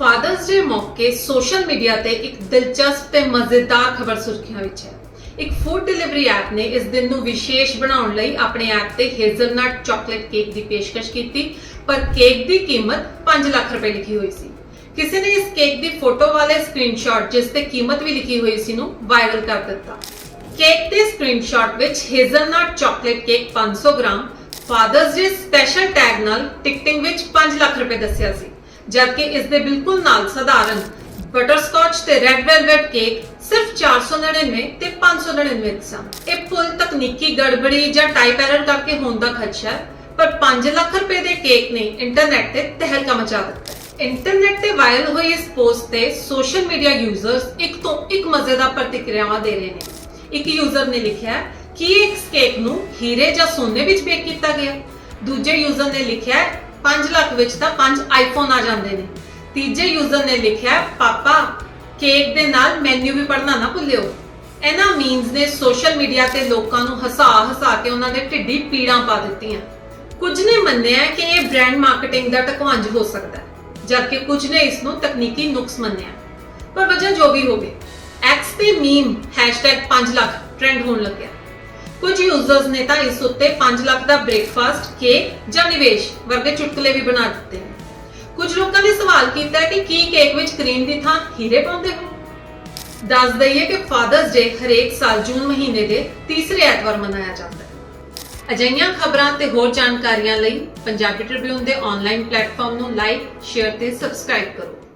Fathers ਡੇ ਮੌਕੇ social media ਤੇ ਇੱਕ ਦਿਲਚਸਪ ਤੇ ਮਜ਼ੇਦਾਰ ਖਬਰ ਸੁਰਖੀਆਂ ਵਿੱਚ ਹੈ। ਇੱਕ ਫੂਡ ਡਿਲੀਵਰੀ ਐਪ ਨੇ ਇਸ ਦਿਨ ਨੂੰ ਵਿਸ਼ੇਸ਼ ਬਣਾਉਣ ਲਈ ਆਪਣੇ ਐਪ ਤੇ ਹੇਜ਼ਲਨਟ ਚਾਕਲੇਟ ਕੇਕ ਦੀ ਪੇਸ਼ਕਸ਼ ਕੀਤੀ, ਪਰ ਕੇਕ ਦੀ ਕੀਮਤ 5 ਲੱਖ ਰੁਪਏ ਲਿਖੀ ਹੋਈ ਸੀ। ਕਿਸੇ ਨੇ ਇਸ ਕੇਕ ਦੀ ਫੋਟੋ ਵਾਲੇ ਸਕਰੀਨਸ਼ਾਟ ਜਿਸ ਤੇ ਕੀਮਤ ਵੀ ਲਿਖੀ ਹੋਈ ਸੀ, ਨੂੰ ਵਾਇਰਲ ਕਰ ਦਿੱਤਾ। ਕੇਕ ਦੇ ਸਕਰੀਨਸ਼ਾਟ ਵਿੱਚ hazelnut chocolate cake 500 gram father's day special tag ਨਾਲ ਟਿਕਟਿੰਗ ਵਿੱਚ 5 ਲੱਖ ਰੁਪਏ ਦੱਸਿਆ ਸੀ। ਜਦਕਿ ਇਸ ਦੇ ਬਿਲਕੁਲ ਨਾਲ ਸਧਾਰਨ ਬਟਰਸਕਾਚ ਤੇ ਰੈਡ ਵੈਲਵਟ ਕੇਕ ਸਿਰਫ 499 ਤੇ 599 ਸਨ। ਇਹ ਪੁੱਲ ਤਕਨੀਕੀ ਗੜਬੜੀ ਜਾਂ ਟਾਈਪ ਐਰਰ ਕਰਕੇ ਹੋਣ ਦਾ ਖਦਸ਼ਾ ਹੈ, ਪਰ 5 ਲੱਖ ਰੁਪਏ ਦੇ ਕੇਕ ਨੇ ਇੰਟਰਨੈਟ ਤੇ ਤਹਿਲਕਾ ਮਚਾ ਦਿੱਤਾ ਇੰਟਰਨੈਟ ਤੇ ਵਾਇਰਲ ਹੋਈ ਇਸ ਪੋਸਟ ਤੇ ਸੋਸ਼ਲ ਮੀਡੀਆ ਯੂਜ਼ਰਸ ਇੱਕ ਤੋਂ ਇੱਕ ਮਜ਼ੇਦਾਰ ਪ੍ਰਤੀਕਿਰਿਆਵਾਂ ਦੇ ਰਹੇ ਨੇ। ਇੱਕ ਯੂਜ਼ਰ ਨੇ ਲਿਖਿਆ ਕਿ ਇਸ ਕੇਕ ਨੂੰ ਹੀਰੇ ਜਾਂ ਸੋਨੇ ਵਿੱਚ ਬੇਕ ਕੀਤਾ ਗਿਆ। ਦੂਜੇ ਯੂਜ਼ਰ ਨੇ ਲਿਖਿਆ 5 ਲੱਖ ਵਿੱਚ ਤਾਂ 5 ਆਈਫੋਨ ਆ ਜਾਂਦੇ ਨੇ। ਤੀਜੇ ਯੂਜ਼ਰ ਨੇ ਲਿਖਿਆ, ਪਾਪਾ ਕੇਕ ਦੇ ਨਾਲ ਮੈਨੂ ਵੀ ਪੜ੍ਹਨਾ ਨਾ ਭੁੱਲਿਓ। ਇਹਨਾਂ ਮੀਮਸ ਨੇ ਸੋਸ਼ਲ ਮੀਡੀਆ ਤੇ ਲੋਕਾਂ ਨੂੰ ਹਸਾ ਹਸਾ ਕੇ ਉਹਨਾਂ ਦੇ ਢਿੱਡੀ ਪੀੜਾਂ ਪਾ ਦਿੱਤੀਆਂ। ਕੁਝ ਨੇ ਮੰਨਿਆ ਕਿ ਇਹ ਬ੍ਰਾਂਡ ਮਾਰਕੀਟਿੰਗ ਦਾ ਟਕਵਾਂਜ ਹੋ ਸਕਦਾ ਹੈ, ਜਦਕਿ ਕੁਝ ਨੇ ਇਸ ਨੂੰ ਤਕਨੀਕੀ ਨੁਕਸ ਮੰਨਿਆ। ਪਰ ਵਜ੍ਹਾ ਜੋ ਵੀ ਹੋਵੇ ਐਕਸ ਤੇ ਮੀਮ #5 ਲੱਖ ਟ੍ਰੈਂਡ ਹੋਣ ਲੱਗਿਆ। ਕੁਝ ਯੂਜ਼ਰਸ ਨੇ ਤਾਂ ਇਸ ਉੱਤੇ 5 ਲੱਖ ਦਾ ਬ੍ਰੇਕਫਾਸਟ ਕੇਕ ਜਾਂ ਨਿਵੇਸ਼ ਵਰਗੇ ਚੁਟਕਲੇ ਵੀ ਬਣਾ ਦਿੱਤੇ ਨੇ। ਕੁਝ ਲੋਕਾਂ ਨੇ ਸਵਾਲ ਕੀਤਾ ਕਿ ਕੀ ਕੇਕ ਵਿੱਚ ਕਰੀਮ ਦੀ ਥਾਂ ਹੀਰੇ ਪਾਉਂਦੇ ਹੋ? ਦੱਸ ਦਈਏ ਕਿ ਫਾਦਰਸ ਡੇ ਹਰੇਕ ਸਾਲ ਜੂਨ ਮਹੀਨੇ ਦੇ ਤੀਸਰੇ ਐਤਵਾਰ ਮਨਾਇਆ ਜਾਂਦਾ ਹੈ। ਅਜਿਹੀਆਂ ਖਬਰਾਂ ਤੇ ਹੋਰ ਜਾਣਕਾਰੀਆਂ ਲਈ ਪੰਜਾਬੀ ਟ੍ਰਿਬਿਊਨ ਦੇ ਆਨਲਾਈਨ ਪਲੇਟਫਾਰਮ ਨੂੰ ਲਾਈਕ ਸ਼ੇਅਰ ਤੇ ਸਬਸਕ੍ਰਾਈਬ ਕਰੋ।